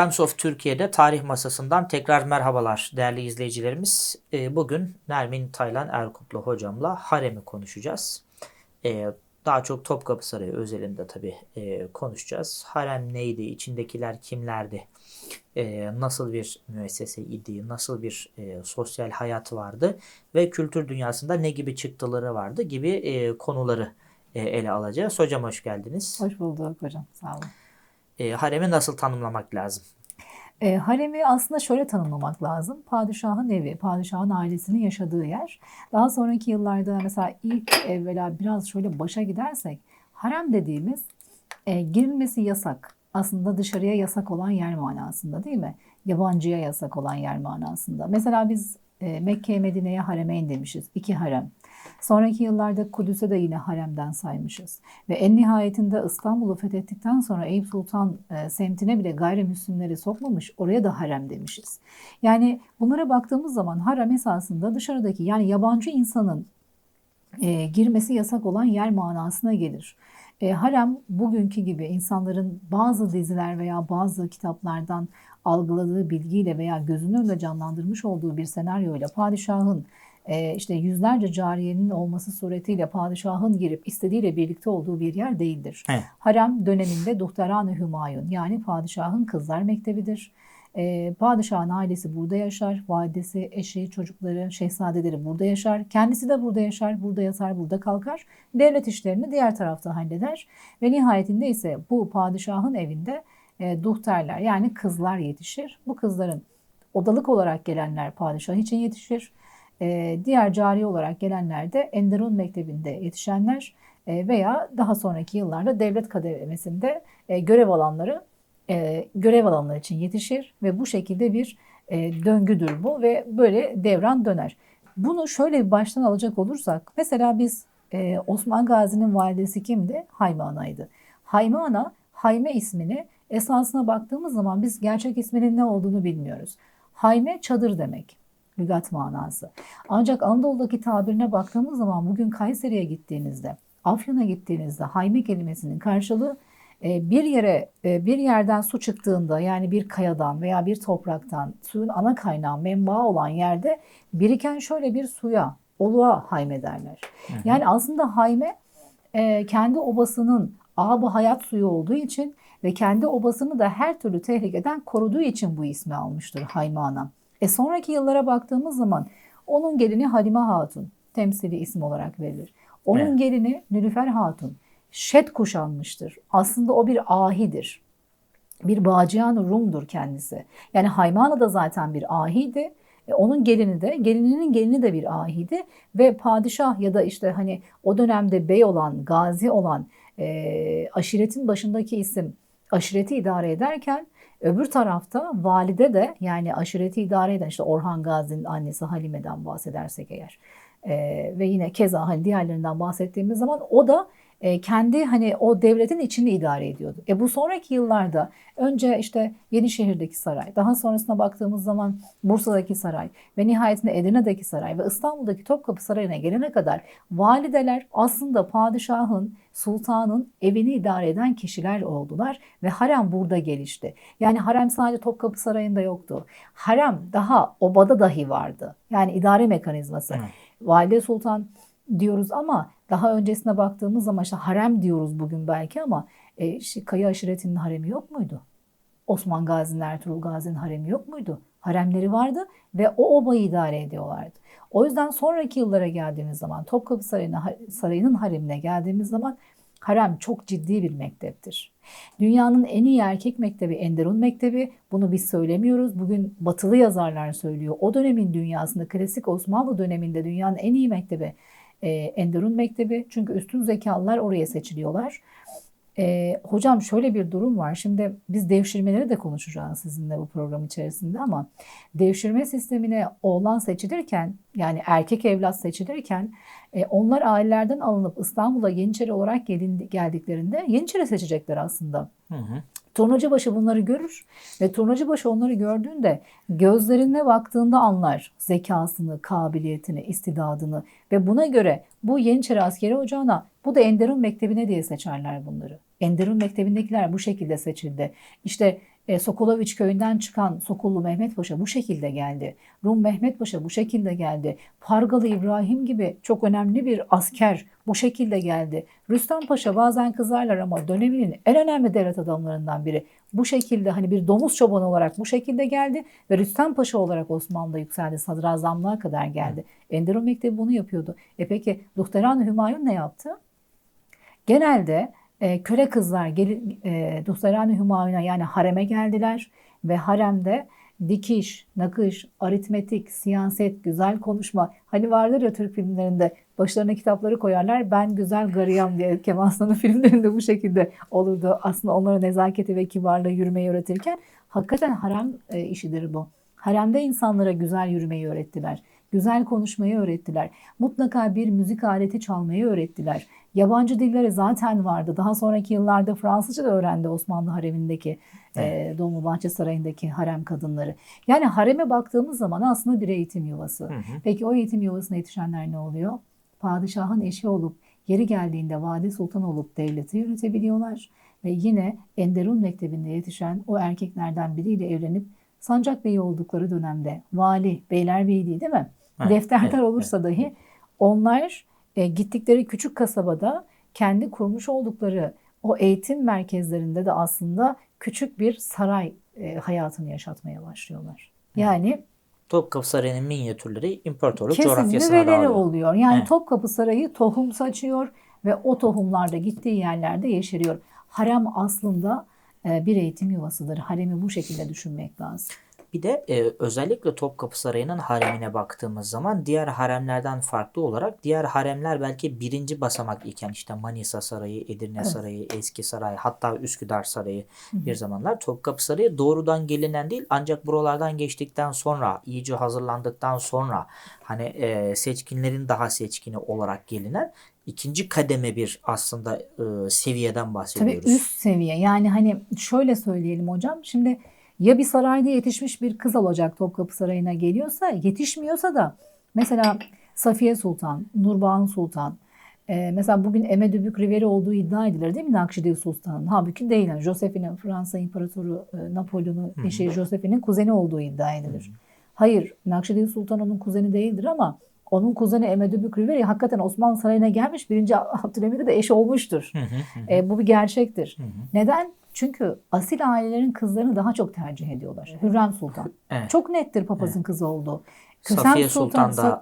Times of Türkiye'de tarih masasından tekrar merhabalar değerli izleyicilerimiz. Ee, Bugün Nermin Taylan Erkutlu hocamla haremi konuşacağız. Ee, Daha çok Topkapı Sarayı özelinde tabii e, konuşacağız. Harem neydi, içindekiler kimlerdi, Ee, nasıl bir müessese idi, nasıl bir e, sosyal hayat vardı ve kültür dünyasında ne gibi çıktıları vardı gibi e, konuları ele alacağız. Hocam hoş geldiniz. Hoş bulduk hocam. Sağ olun. E, haremi nasıl tanımlamak lazım? E, haremi aslında şöyle tanımlamak lazım. Padişahın evi, padişahın ailesinin yaşadığı yer. Daha sonraki yıllarda mesela ilk evvela biraz şöyle başa gidersek harem dediğimiz e, girilmesi yasak. Aslında dışarıya yasak olan yer manasında değil mi? Yabancıya yasak olan yer manasında. Mesela biz e, Mekke Medine'ye haremeyn demişiz. İki harem. Sonraki yıllarda Kudüs'e de yine haremden saymışız. Ve en nihayetinde İstanbul'u fethettikten sonra Eyüp Sultan e, semtine bile gayrimüslimleri sokmamış, oraya da harem demişiz. Yani bunlara baktığımız zaman harem esasında dışarıdaki yani yabancı insanın e, girmesi yasak olan yer manasına gelir. E, harem bugünkü gibi insanların bazı diziler veya bazı kitaplardan algıladığı bilgiyle veya gözünün önünde canlandırmış olduğu bir senaryoyla padişahın işte yüzlerce cariyenin olması suretiyle padişahın girip istediğiyle birlikte olduğu bir yer değildir. Evet. Harem döneminde Duhtaran-ı Hümayun yani padişahın kızlar mektebidir. E, padişahın ailesi burada yaşar. Validesi, eşi, çocukları, şehzadeleri burada yaşar. Kendisi de burada yaşar, burada yatar, burada kalkar. Devlet işlerini diğer tarafta halleder. Ve nihayetinde ise bu padişahın evinde e, duhterler yani kızlar yetişir. Bu kızların odalık olarak gelenler padişah için yetişir. E, diğer cari olarak gelenler de Enderun Mektebi'nde yetişenler e, veya daha sonraki yıllarda devlet kademesinde e, görev alanları e, görev alanları için yetişir ve bu şekilde bir döngüdür bu ve böyle devran döner. Bunu şöyle bir baştan alacak olursak mesela biz Osman Gazi'nin validesi kimdi? Hayme Ana'ydı. Hayme Ana, Hayme ismini esasına baktığımız zaman biz gerçek isminin ne olduğunu bilmiyoruz. Hayme çadır demek lügat manası. Ancak Anadolu'daki tabirine baktığımız zaman bugün Kayseri'ye gittiğinizde, Afyon'a gittiğinizde hayme kelimesinin karşılığı e, bir yere e, bir yerden su çıktığında yani bir kayadan veya bir topraktan suyun ana kaynağı menbaı olan yerde biriken şöyle bir suya oluğa hayme derler. Yani aslında hayme e, kendi obasının ağabey hayat suyu olduğu için ve kendi obasını da her türlü tehlikeden koruduğu için bu ismi almıştır Hayme Ana. E sonraki yıllara baktığımız zaman onun gelini Halime Hatun temsili isim olarak verilir. Onun Evet. gelini Nülüfer Hatun şet kuşanmıştır. Aslında o bir ahidir. Bir Bağcıyan Rum'dur kendisi. Yani Haymana da zaten bir ahiydi. E, onun gelini de, gelininin gelini de bir ahiydi. Ve padişah ya da işte hani o dönemde bey olan, gazi olan e, aşiretin başındaki isim aşireti idare ederken öbür tarafta valide de yani aşireti idare eden işte Orhan Gazi'nin annesi Halime'den bahsedersek eğer e, ve yine keza hani diğerlerinden bahsettiğimiz zaman o da e, kendi hani o devletin içini idare ediyordu. E bu sonraki yıllarda önce işte Yenişehir'deki saray, daha sonrasına baktığımız zaman Bursa'daki saray ve nihayetinde Edirne'deki saray ve İstanbul'daki Topkapı Sarayı'na gelene kadar valideler aslında padişahın, sultanın evini idare eden kişiler oldular ve harem burada gelişti. Yani harem sadece Topkapı Sarayı'nda yoktu. Harem daha obada dahi vardı. Yani idare mekanizması. Evet. Valide Sultan diyoruz ama daha öncesine baktığımız zaman işte harem diyoruz bugün belki ama e, işte Kaya aşiretinin haremi yok muydu? Osman Gazi'nin, Ertuğrul Gazi'nin haremi yok muydu? Haremleri vardı ve o obayı idare ediyorlardı. O yüzden sonraki yıllara geldiğimiz zaman Topkapı Sarayı'na, Sarayı'nın haremine geldiğimiz zaman harem çok ciddi bir mekteptir. Dünyanın en iyi erkek mektebi Enderun Mektebi. Bunu biz söylemiyoruz. Bugün batılı yazarlar söylüyor. O dönemin dünyasında klasik Osmanlı döneminde dünyanın en iyi mektebi e, Enderun Mektebi. Çünkü üstün zekalılar oraya seçiliyorlar. E, hocam şöyle bir durum var. Şimdi biz devşirmeleri de konuşacağız sizinle bu program içerisinde ama devşirme sistemine oğlan seçilirken yani erkek evlat seçilirken e, onlar ailelerden alınıp İstanbul'a Yeniçeri olarak gelin, geldiklerinde Yeniçeri seçecekler aslında. Hı hı. Turnacıbaşı bunları görür ve Turnacıbaşı onları gördüğünde gözlerine baktığında anlar zekasını, kabiliyetini, istidadını ve buna göre bu Yeniçeri askeri ocağına bu da Enderun Mektebi'ne diye seçerler bunları. Enderun Mektebi'ndekiler bu şekilde seçildi. İşte E, Sokoloviç köyünden çıkan Sokullu Mehmet Paşa bu şekilde geldi. Rum Mehmet Paşa bu şekilde geldi. Pargalı İbrahim gibi çok önemli bir asker bu şekilde geldi. Rüstem Paşa bazen kızarlar ama döneminin en önemli devlet adamlarından biri. Bu şekilde hani bir domuz çobanı olarak bu şekilde geldi ve Rüstem Paşa olarak Osmanlı'da yükseldi. Sadrazamlığa kadar geldi. Enderun Mektebi bunu yapıyordu. E peki Duhterani Hümayun ne yaptı? Genelde e, köle kızlar gel, e, Duhterani Hümayun'a yani hareme geldiler ve haremde dikiş, nakış, aritmetik, siyaset, güzel konuşma. Hani vardır ya Türk filmlerinde başlarına kitapları koyarlar. Ben güzel gariyam diye Kemal Sunal'ın filmlerinde bu şekilde olurdu. Aslında onlara nezaketi ve kibarlığı yürümeyi öğretirken hakikaten harem e, işidir bu. Haremde insanlara güzel yürümeyi öğrettiler. Güzel konuşmayı öğrettiler. Mutlaka bir müzik aleti çalmayı öğrettiler. Yabancı dilleri zaten vardı. Daha sonraki yıllarda Fransızca da öğrendi Osmanlı haremindeki, e, Dolmabahçe Sarayı'ndaki harem kadınları. Yani hareme baktığımız zaman aslında bir eğitim yuvası. Hı hı. Peki o eğitim yuvasına yetişenler ne oluyor? Padişahın eşi olup, yeri geldiğinde vadi sultan olup devleti yönetebiliyorlar. Ve yine Enderun Mektebi'nde yetişen o erkeklerden biriyle evlenip Sancak Bey'i oldukları dönemde vali, beylerbeyi değil değil mi? Evet, Defterdar evet, olursa dahi onlar e, gittikleri küçük kasabada kendi kurmuş oldukları o eğitim merkezlerinde de aslında küçük bir saray e, hayatını yaşatmaya başlıyorlar. Yani Topkapı Sarayı'nın minyatürleri imparatorluk kesin coğrafyasına dağılıyor. oluyor. Yani Evet. Topkapı Sarayı tohum saçıyor ve o tohumlarda gittiği yerlerde yeşeriyor. Harem aslında e, bir eğitim yuvasıdır. Haremi bu şekilde düşünmek lazım. Bir de e, özellikle Topkapı Sarayı'nın haremine baktığımız zaman diğer haremlerden farklı olarak diğer haremler belki birinci basamak iken işte Manisa Sarayı, Edirne Evet. Sarayı, Eski Saray hatta Üsküdar Sarayı bir zamanlar Topkapı Sarayı doğrudan gelinen değil ancak buralardan geçtikten sonra iyice hazırlandıktan sonra hani e, seçkinlerin daha seçkini olarak gelinen ikinci kademe bir aslında e, seviyeden Tabii bahsediyoruz. üst seviye. Yani hani şöyle söyleyelim hocam. Şimdi ya bir sarayda yetişmiş bir kız olacak Topkapı Sarayı'na geliyorsa, yetişmiyorsa da mesela Safiye Sultan, Nurbanu Sultan, e, mesela bugün Emedübük Riveri olduğu iddia edilir değil mi Nakşidil Sultan'ın? Halbuki değil. Yani Josephine'in Fransa İmparatoru e, Napolyon'un eşi Josephine'in kuzeni olduğu iddia edilir. Hayır, Nakşidil Sultan onun kuzeni değildir ama onun kuzeni Emedübük Riveri hakikaten Osmanlı Sarayı'na gelmiş. Birinci Abdülhamit'e de eş olmuştur. Hı hı hı. E, bu bir gerçektir. hı. Neden? Çünkü asil ailelerin kızlarını daha çok tercih ediyorlar. Hürrem Sultan. Evet. Çok nettir papazın kızı olduğu. Kösem Safiye Sultan da Sa-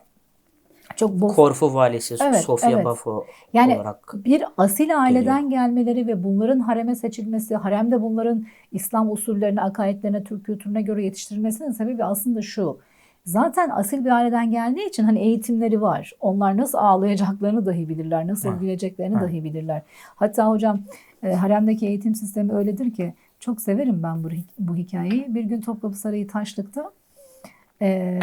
çok bo- Korfu valisi Evet, Sofia evet. Bafo yani olarak bir asil aileden gelmeleri ve bunların hareme seçilmesi, haremde bunların İslam usullerine, akaidlerine, Türk kültürüne göre yetiştirilmesinin sebebi aslında şu. Zaten asil bir aileden geldiği için hani eğitimleri var. Onlar nasıl ağlayacaklarını dahi bilirler, nasıl Evet. güleceklerini Evet. dahi bilirler. Hatta hocam e, haremdeki eğitim sistemi öyledir ki çok severim ben bu, bu hikayeyi. Bir gün Topkapı Sarayı Taşlık'ta e,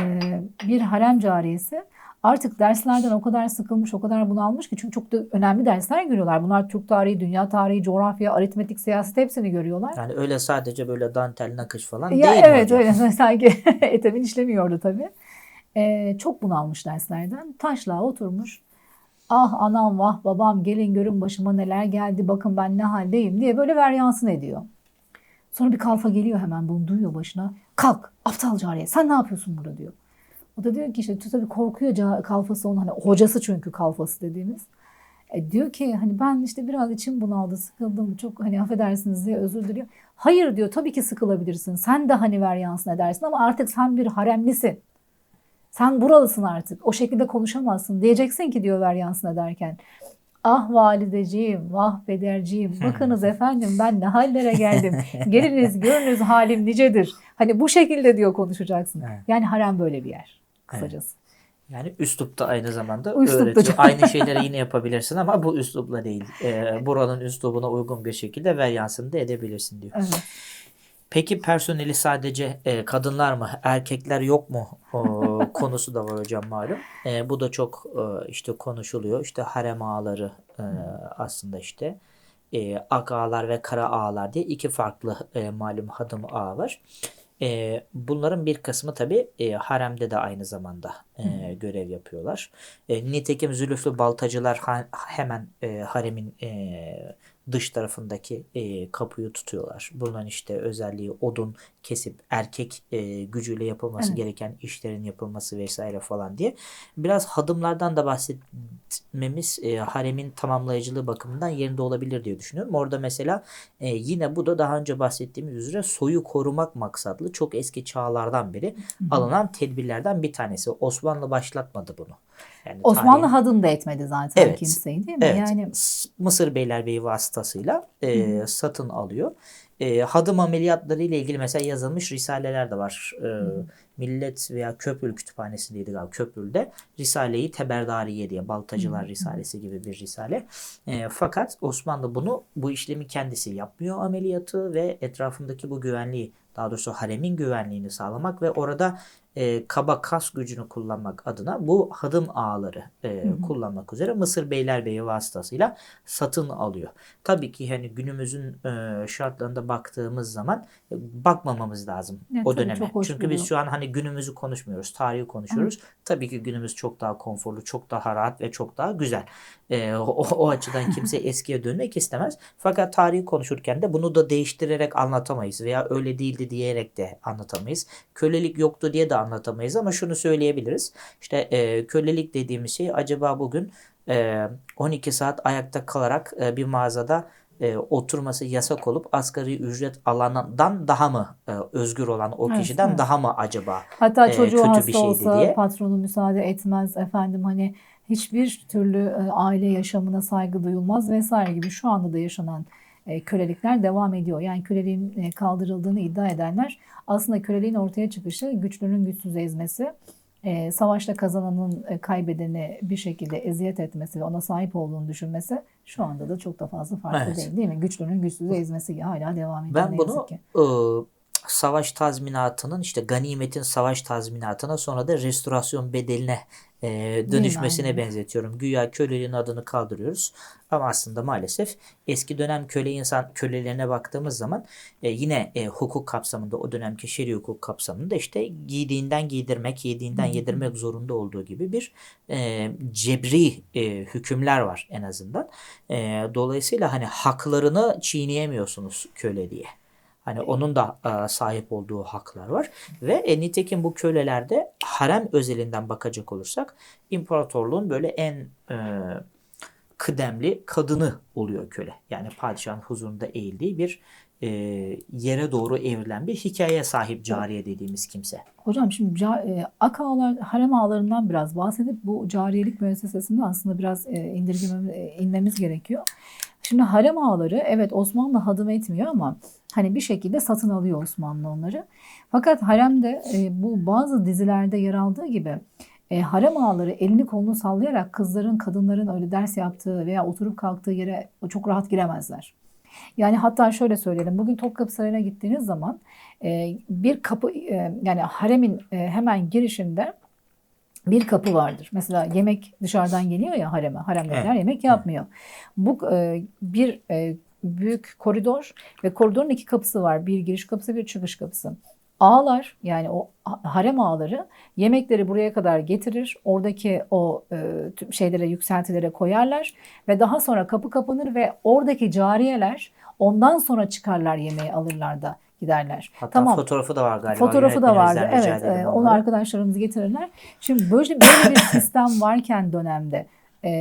bir harem cariyesi artık derslerden o kadar sıkılmış, o kadar bunalmış ki çünkü çok da önemli dersler görüyorlar. Bunlar Türk tarihi, dünya tarihi, coğrafya, aritmetik, siyaset hepsini görüyorlar. yani öyle sadece böyle dantel nakış falan Ya değil evet öyle sanki etemin işlemiyordu tabii. Ee, çok bunalmış derslerden. Taşlığa oturmuş. Ah anam vah babam gelin görün başıma neler geldi bakın ben ne haldeyim diye böyle veryansın ediyor. Sonra bir kalfa geliyor hemen bunu duyuyor başına. Kalk aptal cariye sen ne yapıyorsun burada diyor. O da diyor ki işte tabii korkuyor kalfası onun hani hocası çünkü kalfası dediğimiz. E diyor ki hani ben işte biraz içim bunaldı, sıkıldım, çok hani affedersiniz diye özür diliyor. Hayır diyor tabii ki sıkılabilirsin. Sen de hani veryansın edersin ama artık sen bir haremlisin. Sen buralısın artık. O şekilde konuşamazsın. Diyeceksin ki diyor veryansın ederken. Ah valideciğim, vah pederciğim. Bakınız efendim ben ne hallere geldim. Geliniz görünüz halim nicedir. Hani bu şekilde diyor konuşacaksın. Evet. Yani harem böyle bir yer kısacası. Yani üslup da aynı zamanda Üslup öğretiyor. Aynı şeyleri yine yapabilirsin ama bu üslupla değil. Ee, buranın üslubuna uygun bir şekilde veryansını da edebilirsin diyor. Evet. Peki personeli sadece e, kadınlar mı, erkekler yok mu o, konusu da var hocam malum. E, bu da çok e, işte konuşuluyor. İşte harem ağaları e, aslında işte e, ak ağalar ve kara ağalar diye iki farklı e, malum hadım ağa var. E, bunların bir kısmı tabi e, haremde de aynı zamanda e, görev yapıyorlar. E, nitekim zülüflü baltacılar ha- hemen e, haremin e, dış tarafındaki e, kapıyı tutuyorlar. Bunun işte özelliği odun kesip erkek e, gücüyle yapılması Evet. gereken işlerin yapılması vesaire falan diye. Biraz hadımlardan da bahsetmemiz e, haremin tamamlayıcılığı bakımından yerinde olabilir diye düşünüyorum. Orada mesela e, yine bu da daha önce bahsettiğimiz üzere soyu korumak maksadlı çok eski çağlardan beri alınan tedbirlerden bir tanesi. Osmanlı başlatmadı bunu. Yani Osmanlı tarihin- hadım da etmedi zaten Evet. kimseyi değil mi? Evet, Yani Mısır Beylerbeyi vasıtasıyla e, satın alıyor. E, hadım ameliyatları ile ilgili mesela yazılmış risaleler de var. E, Millet veya Köprül Kütüphanesi'ndeydi galiba Köprül'de. Risale-i Teberdariye diye Baltacılar Risalesi gibi bir risale. E, fakat Osmanlı bunu bu işlemi kendisi yapmıyor ameliyatı ve etrafındaki bu güvenliği daha doğrusu haremin güvenliğini sağlamak ve orada e, kaba kas gücünü kullanmak adına bu hadım ağları e, kullanmak üzere Mısır Beylerbeyi vasıtasıyla satın alıyor. Tabii ki hani günümüzün e, şartlarında baktığımız zaman e, bakmamamız lazım Evet, o döneme. Çünkü biz şu an hani günümüzü konuşmuyoruz, tarihi konuşuyoruz. Tabii ki günümüz çok daha konforlu, çok daha rahat ve çok daha güzel. E, o, o açıdan kimse eskiye dönmek istemez. Fakat tarihi konuşurken de bunu da değiştirerek anlatamayız veya öyle değildi diyerek de anlatamayız. Kölelik yoktu diye de anlatamayız ama şunu söyleyebiliriz. İşte e, kölelik dediğimiz şey acaba bugün e, 12 saat ayakta kalarak e, bir mağazada e, oturması yasak olup asgari ücret alanından daha mı e, özgür olan o Evet, kişiden evet. daha mı acaba Hatta e, çocuğu kötü hasta bir şeydi olsa diye. patronu müsaade etmez efendim hani hiçbir türlü e, aile yaşamına saygı duyulmaz vesaire gibi şu anda da yaşanan kölelikler devam ediyor. Yani köleliğin e, kaldırıldığını iddia edenler aslında köleliğin ortaya çıkışı güçlünün güçsüz ezmesi, e, savaşta kazananın e, kaybedeni bir şekilde eziyet etmesi ve ona sahip olduğunu düşünmesi şu anda da çok da fazla farklı Evet. değil değil mi? Güçlünün güçsüzü ezmesi hala devam ediyor Ben bunu ki. e, savaş tazminatının işte ganimetin savaş tazminatına sonra da restorasyon bedeline e, dönüşmesine Aynen. benzetiyorum. Güya köleliğin adını kaldırıyoruz ama aslında maalesef eski dönem köle insan kölelerine baktığımız zaman e, yine e, hukuk kapsamında o dönemki şer'i hukuk kapsamında işte giydiğinden giydirmek, yediğinden yedirmek zorunda olduğu gibi bir e, cebri e, hükümler var en azından. E, dolayısıyla hani haklarını çiğneyemiyorsunuz köle diye. Hani onun da e, sahip olduğu haklar var. Ve e, nitekim bu kölelerde harem özelinden bakacak olursak imparatorluğun böyle en e, kıdemli kadını oluyor köle. Yani padişahın huzurunda eğildiği bir e, yere doğru evrilen bir hikayeye sahip cariye dediğimiz kimse. Hocam şimdi ca- ak ağlar, harem ağlarından biraz bahsedip bu cariyelik müessesesinde aslında biraz e, indirgememiz, inmemiz gerekiyor. Şimdi harem ağları evet Osmanlı hadım etmiyor ama hani bir şekilde satın alıyor Osmanlı onları. Fakat haremde e, bu bazı dizilerde yer aldığı gibi e, harem ağaları elini kolunu sallayarak kızların, kadınların öyle ders yaptığı veya oturup kalktığı yere çok rahat giremezler. Yani hatta şöyle söyleyelim. Bugün Topkapı Sarayı'na gittiğiniz zaman e, bir kapı e, yani haremin e, hemen girişinde bir kapı vardır. Mesela yemek dışarıdan geliyor ya hareme. Haremdekiler Evet. yemek yapmıyor. Bu e, bir e, büyük koridor ve koridorun iki kapısı var. Bir giriş kapısı, bir çıkış kapısı. Ağlar yani o ha- harem ağları yemekleri buraya kadar getirir. Oradaki o e, tüm şeylere yükseltilere koyarlar ve daha sonra kapı kapanır ve oradaki cariyeler ondan sonra çıkarlar yemeği alırlar da giderler. Hatta fotoğrafı da var galiba. Fotoğrafı da vardı. Evet, e, onu arkadaşlarımız getirirler. Şimdi böyle böyle bir sistem varken dönemde e,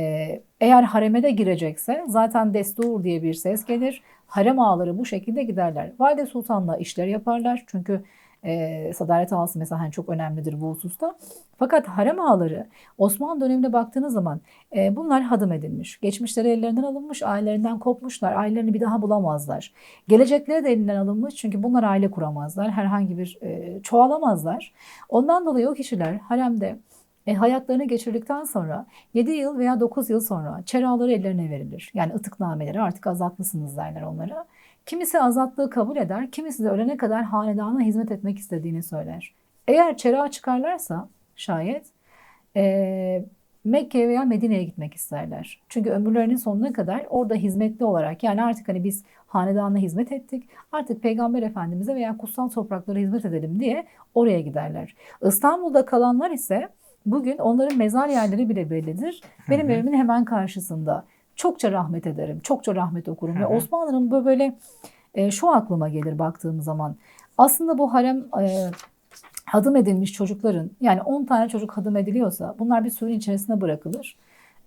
eğer hareme de girecekse zaten destur diye bir ses gelir. Harem ağaları bu şekilde giderler. Valide Sultan'la işler yaparlar. Çünkü e, sadaret ağası mesela hani çok önemlidir bu hususta. Fakat harem ağaları Osmanlı dönemine baktığınız zaman e, bunlar hadım edilmiş. Geçmişleri ellerinden alınmış, ailelerinden kopmuşlar. Ailelerini bir daha bulamazlar. Gelecekleri de elinden alınmış çünkü bunlar aile kuramazlar. Herhangi bir e, çoğalamazlar. Ondan dolayı o kişiler haremde e, hayatlarını geçirdikten sonra 7 yıl veya 9 yıl sonra çeraları ellerine verilir. Yani ıtıknameleri artık azatlısınız derler onlara. Kimisi azatlığı kabul eder, kimisi de ölene kadar hanedana hizmet etmek istediğini söyler. Eğer çera çıkarlarsa şayet e, Mekke'ye veya Medine'ye gitmek isterler. Çünkü ömürlerinin sonuna kadar orada hizmetli olarak yani artık hani biz hanedanla hizmet ettik. Artık Peygamber Efendimiz'e veya kutsal topraklara hizmet edelim diye oraya giderler. İstanbul'da kalanlar ise bugün onların mezar yerleri bile bellidir. Benim evimin hemen karşısında. Çokça rahmet ederim, çokça rahmet okurum. Hı Ve hı. Osmanlı'nın bu böyle e, şu aklıma gelir baktığım zaman. Aslında bu harem e, hadım edilmiş çocukların yani 10 tane çocuk hadım ediliyorsa bunlar bir suyun içerisine bırakılır.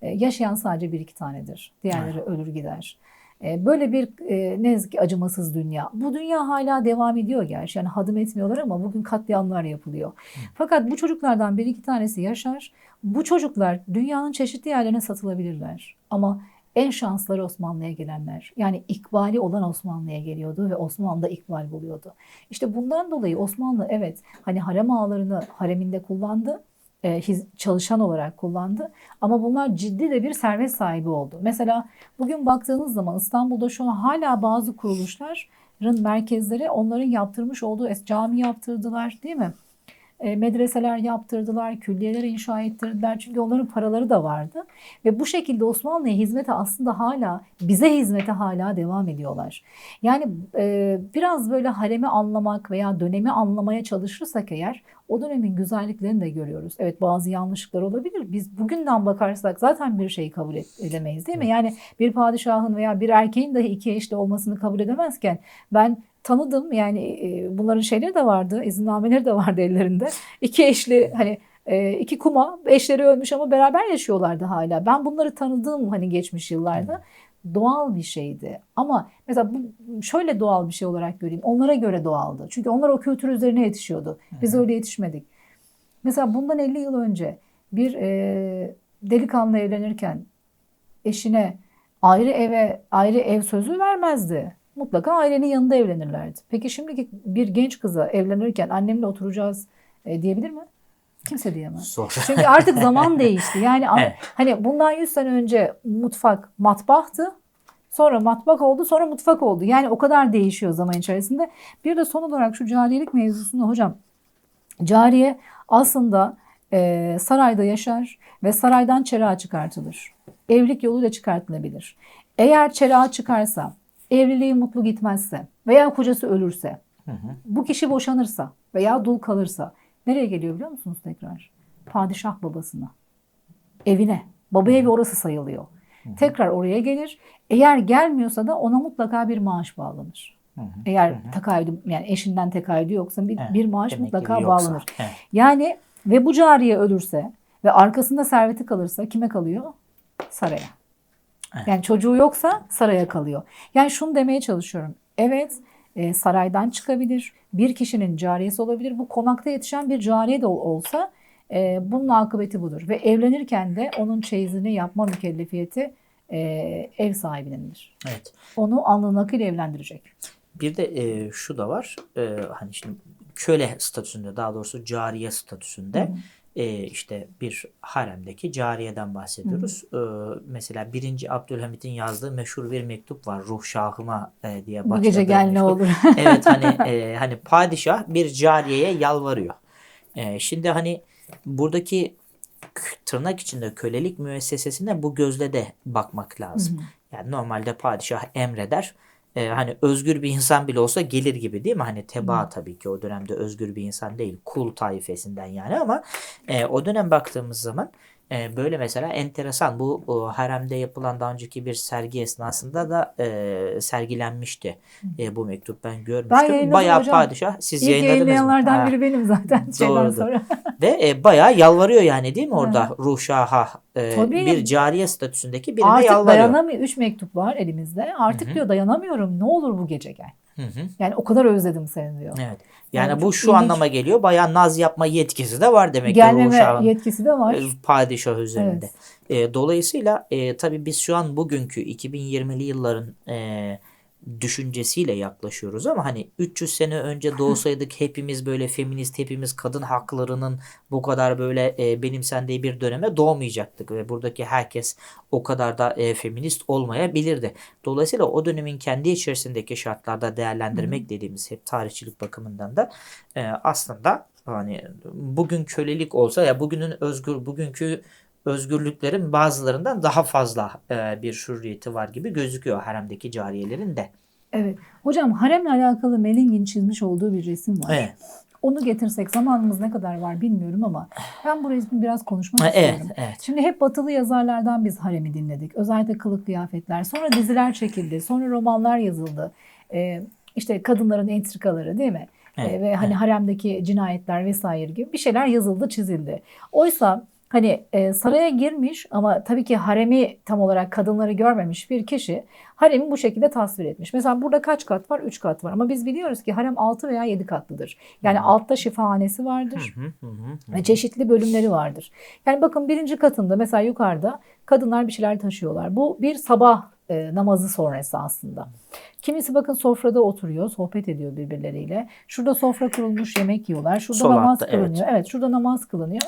E, yaşayan sadece bir iki tanedir. Diğerleri ölür gider. E, böyle bir e, ne yazık ki acımasız dünya. Bu dünya hala devam ediyor gerçi. Yani hadım etmiyorlar ama bugün katliamlar yapılıyor. Fakat bu çocuklardan bir iki tanesi yaşar. Bu çocuklar dünyanın çeşitli yerlerine satılabilirler. Ama en şansları Osmanlı'ya gelenler. Yani ikbali olan Osmanlı'ya geliyordu ve Osmanlı da ikbal buluyordu. İşte bundan dolayı Osmanlı evet hani harem ağalarını hareminde kullandı. e, çalışan olarak kullandı. Ama bunlar ciddi de bir servet sahibi oldu. Mesela bugün baktığınız zaman İstanbul'da şu an hala bazı kuruluşların merkezleri onların yaptırmış olduğu cami yaptırdılar değil mi? E, medreseler yaptırdılar, külliyeler inşa ettirdiler. Çünkü onların paraları da vardı. Ve bu şekilde Osmanlı'ya hizmete aslında hala, bize hizmete hala devam ediyorlar. Yani e, biraz böyle haremi anlamak veya dönemi anlamaya çalışırsak eğer o dönemin güzelliklerini de görüyoruz. Evet bazı yanlışlıklar olabilir. Biz bugünden bakarsak zaten bir şeyi kabul edemeyiz değil mi? Yani bir padişahın veya bir erkeğin dahi iki eşli olmasını kabul edemezken ben tanıdım yani e, bunların şeyleri de vardı, izinnameleri de vardı ellerinde. İki eşli hani e, iki kuma eşleri ölmüş ama beraber yaşıyorlardı hala. Ben bunları tanıdığım hani geçmiş yıllarda doğal bir şeydi. Ama mesela bu şöyle doğal bir şey olarak göreyim. Onlara göre doğaldı. Çünkü onlar o kültür üzerine yetişiyordu. Biz öyle yetişmedik. Mesela bundan 50 yıl önce bir e, delikanlı evlenirken eşine ayrı eve ayrı ev sözü vermezdi. Mutlaka ailenin yanında evlenirlerdi. Peki şimdiki bir genç kıza evlenirken annemle oturacağız e, diyebilir mi? Kimse diyemez. Zor. Çünkü artık zaman değişti. Yani Evet. hani bundan 100 sene önce mutfak matbahtı. Sonra matbak oldu, sonra mutfak oldu. Yani o kadar değişiyor zaman içerisinde. Bir de son olarak şu cariyelik mevzusunda hocam. Cariye aslında e, sarayda yaşar ve saraydan çerağa çıkartılır. Evlilik yoluyla çıkartılabilir. Eğer çerağa çıkarsa, evliliği mutlu gitmezse veya kocası ölürse, bu kişi boşanırsa veya dul kalırsa nereye geliyor biliyor musunuz tekrar? Padişah babasına. Evine. Baba evi orası sayılıyor. Tekrar oraya gelir. Eğer gelmiyorsa da ona mutlaka bir maaş bağlanır. Eğer tekaüdü yani eşinden tekaüdü yoksa bir, Evet, bir maaş mutlaka bağlanır. Evet. Yani ve bu cariye ölürse ve arkasında serveti kalırsa kime kalıyor? Saraya. Evet. Yani çocuğu yoksa saraya kalıyor. Yani şunu demeye çalışıyorum. Evet e, saraydan çıkabilir. Bir kişinin cariyesi olabilir. Bu konakta yetişen bir cariye de ol- olsa e, bunun akıbeti budur. Ve evlenirken de onun çeyizini yapma mükellefiyeti e, ev sahibinindir. Evet. Onu alnı nakil evlendirecek. Bir de e, şu da var. E, hani şimdi köle statüsünde daha doğrusu cariye statüsünde e, işte bir haremdeki cariyeden bahsediyoruz. E, mesela 1. Abdülhamit'in yazdığı meşhur bir mektup var. Ruh şahıma e, diye Bu başladığı gece gel ne olur. evet hani e, hani padişah bir cariyeye yalvarıyor. E, şimdi hani buradaki tırnak içinde kölelik müessesesine bu gözle de bakmak lazım. Yani normalde padişah emreder. E, hani özgür bir insan bile olsa gelir gibi değil mi? Hani teba tabii ki o dönemde özgür bir insan değil. Kul taifesinden yani ama e, o dönem baktığımız zaman e, böyle mesela enteresan bu o, haremde yapılan daha önceki bir sergi esnasında da e, sergilenmişti e, bu mektup ben görmüştüm. Bayağı hocam. padişah siz İlk yayınladınız mı? Ha. biri benim zaten şeyden Doğrudur. sonra. Ve e, bayağı yalvarıyor yani değil mi orada ruh şaha e, Tabii. bir cariye statüsündeki birine Artık yalvarıyor. dayanamıyor. Üç mektup var elimizde. Artık diyor dayanamıyorum. Ne olur bu gece gel. Hı hı. Yani o kadar özledim seni diyor. Evet. Yani, Yani bu şu ilginç. anlama geliyor. Bayağı naz yapma yetkisi de var demek ki ruh Gelmeme yetkisi de var. e, padişah üzerinde. E, dolayısıyla e, tabii biz şu an bugünkü 2020'li yılların e, düşüncesiyle yaklaşıyoruz ama hani 300 sene önce doğsaydık hepimiz böyle feminist hepimiz kadın haklarının bu kadar böyle e, benimsendiği bir döneme doğmayacaktık ve buradaki herkes o kadar da e, feminist olmayabilirdi. Dolayısıyla o dönemin kendi içerisindeki şartlarda değerlendirmek dediğimiz hep tarihçilik bakımından da e, aslında hani bugün kölelik olsa ya bugünün özgür bugünkü özgürlüklerin bazılarından daha fazla e, bir hürriyeti var gibi gözüküyor haremdeki cariyelerin de. Evet. Hocam haremle alakalı Melling'in çizmiş olduğu bir resim var. Evet. Onu getirsek zamanımız ne kadar var bilmiyorum ama ben burayı biraz konuşmak Evet, istiyorum. evet. Şimdi hep batılı yazarlardan biz haremi dinledik. Özellikle kılık kıyafetler. Sonra diziler çekildi. Sonra romanlar yazıldı. Ee, işte kadınların entrikaları değil mi? Ee, Evet, ve hani haremdeki cinayetler vesaire gibi bir şeyler yazıldı, çizildi. Oysa hani e, saraya girmiş ama tabii ki haremi tam olarak kadınları görmemiş bir kişi haremi bu şekilde tasvir etmiş. Mesela burada kaç kat var? 3 kat var. Ama biz biliyoruz ki harem 6 veya 7 katlıdır. Yani altta şifahanesi vardır Hı hı hı hı. ve çeşitli bölümleri vardır. Yani bakın birinci katında mesela yukarıda kadınlar bir şeyler taşıyorlar. Bu bir sabah e, namazı sonrası aslında. Kimisi bakın sofrada oturuyor, sohbet ediyor birbirleriyle. Şurada sofra kurulmuş, yemek yiyorlar. Şurada Sol namaz altta, evet. kılınıyor. Evet. şurada namaz kılınıyor.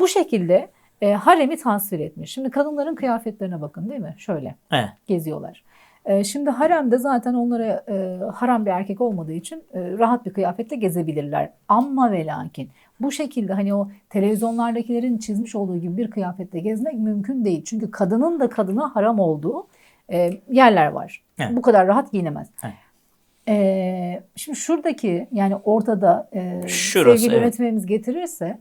Bu şekilde e, haremi tasvir etmiş. Şimdi kadınların kıyafetlerine bakın değil mi? Şöyle Evet. geziyorlar. E, Şimdi haremde zaten onlara e, haram bir erkek olmadığı için e, rahat bir kıyafetle gezebilirler. Ama ve lakin bu şekilde hani o televizyonlardakilerin çizmiş olduğu gibi bir kıyafetle gezmek mümkün değil. Çünkü kadının da kadına haram olduğu e, yerler var. Evet. Bu kadar rahat giyinemez. Evet. E, şimdi şuradaki yani ortada e, Şurası, sevgili evet. yönetmenimiz getirirse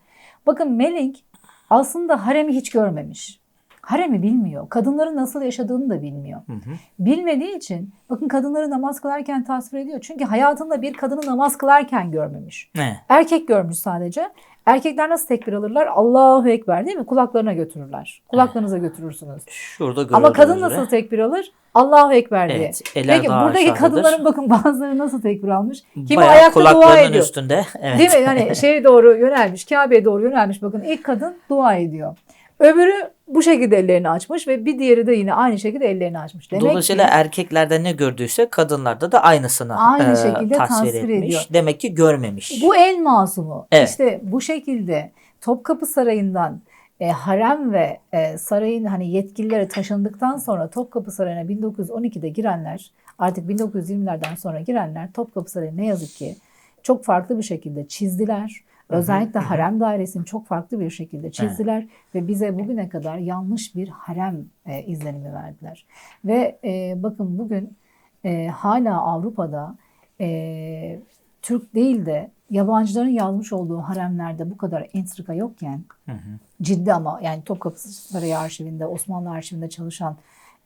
bakın Melik aslında haremi hiç görmemiş. Haremi bilmiyor. Kadınların nasıl yaşadığını da bilmiyor. Hı hı. Bilmediği için bakın kadınları namaz kılarken tasvir ediyor. Çünkü hayatında bir kadını namaz kılarken görmemiş. Evet. Erkek görmüş sadece. Erkekler nasıl tekbir alırlar? Allahu Ekber değil mi? Kulaklarına götürürler. Kulaklarınıza götürürsünüz. Şurada Ama kadın üzere. nasıl tekbir alır? Allahu Ekber diye. Evet, Peki buradaki kadınların bakın bazıları nasıl tekbir almış? Kimi Bayağı ayakta dua ediyor. üstünde. Evet. Değil mi? Hani şeye doğru yönelmiş, Kabe'ye doğru yönelmiş. Bakın ilk kadın dua ediyor. Öbürü bu şekilde ellerini açmış ve bir diğeri de yine aynı şekilde ellerini açmış. Demek Dolayısıyla ki erkeklerde ne gördüyse kadınlarda da aynısını Aynı e, şekilde tasvir, tasvir etmiş. ediyor. Demek ki görmemiş. bu en masumu. Evet. İşte bu şekilde Topkapı Sarayı'ndan e, harem ve e, sarayın hani yetkilileri taşındıktan sonra Topkapı Sarayı'na 1912'de girenler artık 1920'lerden sonra girenler Topkapı Sarayı ne yazık ki çok farklı bir şekilde çizdiler. Özellikle harem dairesini çok farklı bir şekilde çizdiler ve bize bugüne kadar yanlış bir harem e, izlenimi verdiler. Ve e, bakın bugün e, hala Avrupa'da e, Türk değil de yabancıların yazmış olduğu haremlerde bu kadar entrika yokken Hı hı. ciddi ama yani Topkapı Sarayı arşivinde, Osmanlı arşivinde çalışan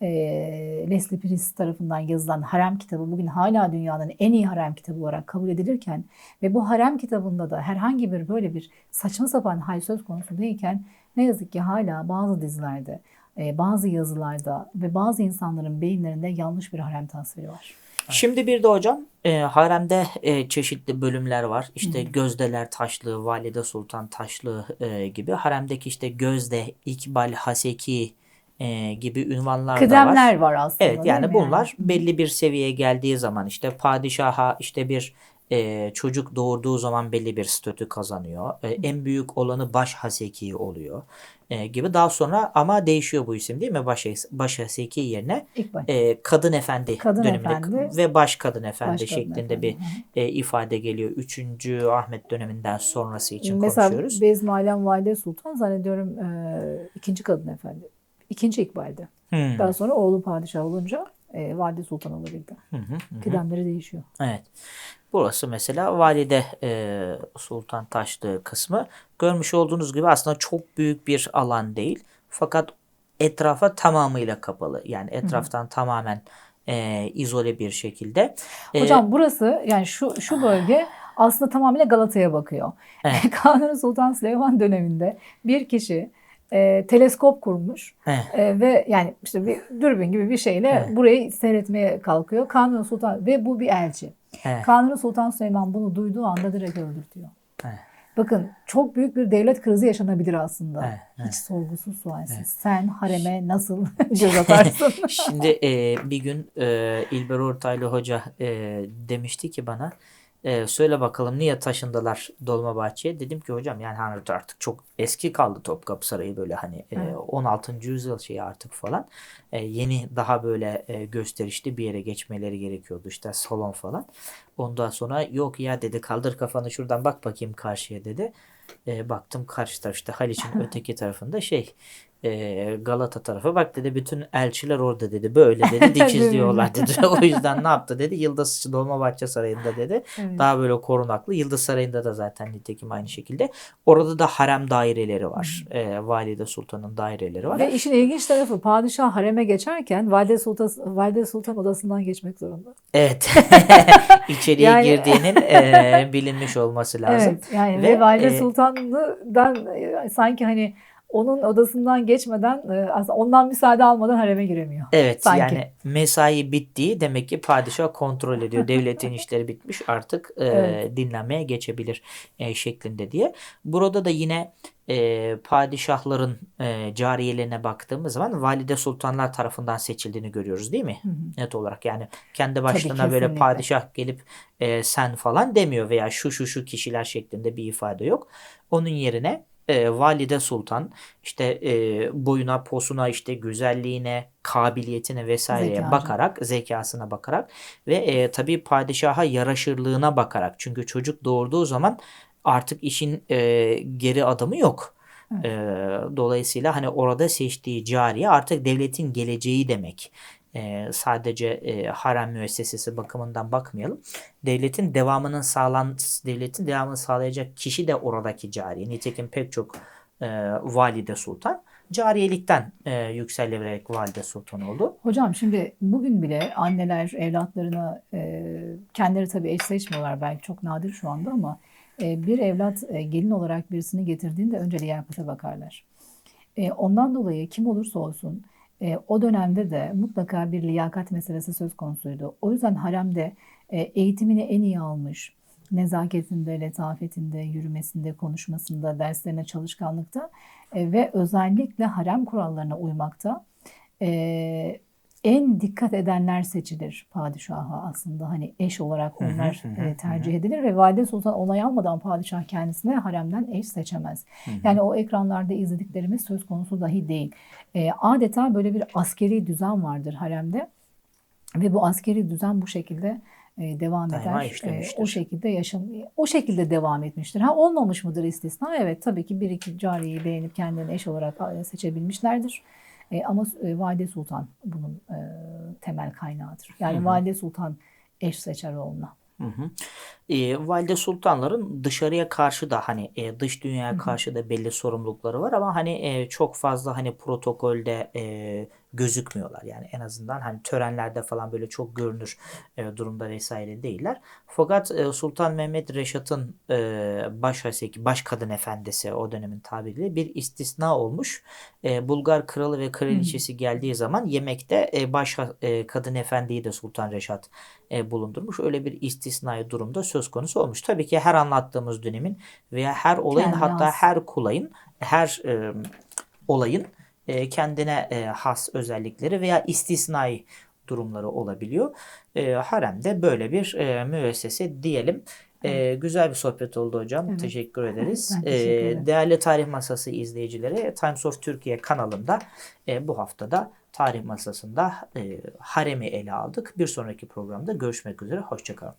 e, Leslie Priest tarafından yazılan harem kitabı bugün hala dünyanın en iyi harem kitabı olarak kabul edilirken ve bu harem kitabında da herhangi bir böyle bir saçma sapan hal söz konusu değilken ne yazık ki hala bazı dizilerde, e, bazı yazılarda ve bazı insanların beyinlerinde yanlış bir harem tasviri var. Şimdi bir de hocam e, haremde e, çeşitli bölümler var. İşte Gözdeler Taşlığı, Valide Sultan Taşlığı e, gibi. Haremdeki işte Gözde, İkbal, Haseki e, gibi ünvanlar da var. Kıdemler var aslında. Evet yani bunlar belli bir seviyeye geldiği zaman işte padişaha işte bir e, çocuk doğurduğu zaman belli bir statü kazanıyor. E, en büyük olanı baş haseki oluyor e, gibi. Daha sonra ama değişiyor bu isim değil mi? Baş, baş haseki yerine e, kadın efendi Kadın döneminde efendi. ve baş kadın efendi Baş kadın şeklinde efendi, bir e, ifade geliyor. Üçüncü Ahmet döneminden sonrası için Mesela konuşuyoruz. Bezmi Alem Valide Sultan zannediyorum e, ikinci kadın efendi. İkinci İkbal'de. Hmm. Daha sonra oğlu padişah olunca e, Valide Sultan olabildi. Hı hı, hı. Kıdemleri değişiyor. Evet. Burası mesela Valide e, Sultan Taşlığı kısmı. Görmüş olduğunuz gibi aslında çok büyük bir alan değil. Fakat etrafa tamamıyla kapalı. Yani etraftan tamamen e, izole bir şekilde. E, Hocam burası yani şu şu bölge aslında tamamıyla Galata'ya bakıyor. Evet. Kanuni Sultan Süleyman döneminde bir kişi e, teleskop kurmuş Evet. E, ve yani işte bir dürbün gibi bir şeyle Evet. burayı seyretmeye kalkıyor. Kanuni Sultan ve bu bir elçi. Evet. Kanuni Sultan Süleyman bunu duyduğu anda direkt öldürtüyor. Evet. Bakın çok büyük bir devlet krizi yaşanabilir aslında. Evet, evet. Hiç sorgusuz sualsiz. Sen hareme nasıl göz atarsın? Şimdi e, bir gün e, İlber Ortaylı Hoca e, demişti ki bana e, söyle bakalım niye taşındılar Dolmabahçe'ye? Dedim ki hocam yani hani artık çok eski kaldı Topkapı Sarayı böyle hani e, Evet. 16. yüzyıl şeyi artık falan. E, yeni daha böyle e, gösterişli bir yere geçmeleri gerekiyordu işte salon falan. Ondan sonra yok ya dedi kaldır kafanı şuradan bak bakayım karşıya dedi. E, baktım karşı taraf işte Haliç'in öteki tarafında şey e, Galata tarafı bak dedi bütün elçiler orada dedi böyle dedi dikizliyorlar dedi. o yüzden ne yaptı dedi Yıldız Dolmabahçe Sarayı'nda dedi. Evet. Daha böyle korunaklı. Yıldız Sarayı'nda da zaten nitekim aynı şekilde. Orada da harem daireleri var. E, Valide Sultan'ın daireleri var. Ve işin ilginç tarafı padişah hareme geçerken Valide Sultan, Valide Sultan odasından geçmek zorunda. Evet. İçeriye Yani- girdiğinin e, bilinmiş olması lazım. Evet yani Ve, ve, Valide e, Sultan'dan sanki hani onun odasından geçmeden e, aslında ondan müsaade almadan hareme giremiyor. Evet Sanki. yani mesai bittiği demek ki padişah kontrol ediyor. Devletin işleri bitmiş artık e, Evet. dinlenmeye geçebilir e, şeklinde diye. Burada da yine e, padişahların e, cariyelerine baktığımız zaman valide sultanlar tarafından seçildiğini görüyoruz değil mi? Hı hı. Net olarak yani kendi başlarına böyle padişah gelip e, sen falan demiyor veya şu şu şu kişiler şeklinde bir ifade yok. Onun yerine e, valide sultan işte e, boyuna posuna işte güzelliğine kabiliyetine vesaireye Zekacı. bakarak zekasına bakarak ve e, tabii padişaha yaraşırlığına bakarak çünkü çocuk doğurduğu zaman artık işin e, geri adımı yok. Evet. E, dolayısıyla hani orada seçtiği cariye artık devletin geleceği demek. E, sadece e, harem müessesesi bakımından bakmayalım. Devletin devamının sağlan devletin devamını sağlayacak kişi de oradaki cariye. Nitekim pek çok e, valide sultan cariyelikten e, yükseliverek valide sultan oldu. Hocam şimdi bugün bile anneler evlatlarına e, kendileri tabii eş seçmiyorlar belki çok nadir şu anda ama e, bir evlat e, gelin olarak birisini getirdiğinde önce liyakata bakarlar. E, ondan dolayı kim olursa olsun e, o dönemde de mutlaka bir liyakat meselesi söz konusuydu. O yüzden haremde e, eğitimini en iyi almış, nezaketinde, letafetinde, yürümesinde, konuşmasında, derslerine çalışkanlıkta e, ve özellikle harem kurallarına uymakta e, en dikkat edenler seçilir padişaha aslında hani eş olarak onlar e, tercih edilir ve valide sultan onay almadan padişah kendisine haremden eş seçemez. Yani o ekranlarda izlediklerimiz söz konusu dahi değil. E, adeta böyle bir askeri düzen vardır haremde ve bu askeri düzen bu şekilde e, devam Daima eder. E, o şekilde yaşam o şekilde devam etmiştir. Ha olmamış mıdır istisna? Evet tabii ki bir iki cariyeyi beğenip kendilerine eş olarak e, seçebilmişlerdir. E, ama e, Valide Sultan bunun e, temel kaynağıdır. Yani Hı hı. Valide Sultan eş seçer oğluna. Hı hı. E, valide sultanların dışarıya karşı da hani e, dış dünyaya karşı da belli sorumlulukları var ama hani e, çok fazla hani protokolde e, gözükmüyorlar. Yani en azından hani törenlerde falan böyle çok görünür e, durumda vesaire değiller. Fakat e, Sultan Mehmet Reşat'ın e, baş haseki, baş kadın efendisi o dönemin tabiriyle bir istisna olmuş. E, Bulgar kralı ve kraliçesi geldiği zaman yemekte e, baş e, kadın efendiyi de Sultan Reşat e, bulundurmuş. Öyle bir istisnai durumda söz konusu olmuş. Tabii ki her anlattığımız dönemin veya her olayın Kendine hatta has. her kulayın her e, olayın e, kendine e, has özellikleri veya istisnai durumları olabiliyor. E, haremde böyle bir e, müessese diyelim. E, güzel bir sohbet oldu hocam. Evet. Teşekkür ederiz. Ben teşekkür E, ederim. değerli Tarih Masası izleyicileri Times of Türkiye kanalında e, bu haftada Tarih Masası'nda e, haremi ele aldık. Bir sonraki programda görüşmek üzere. Hoşçakalın.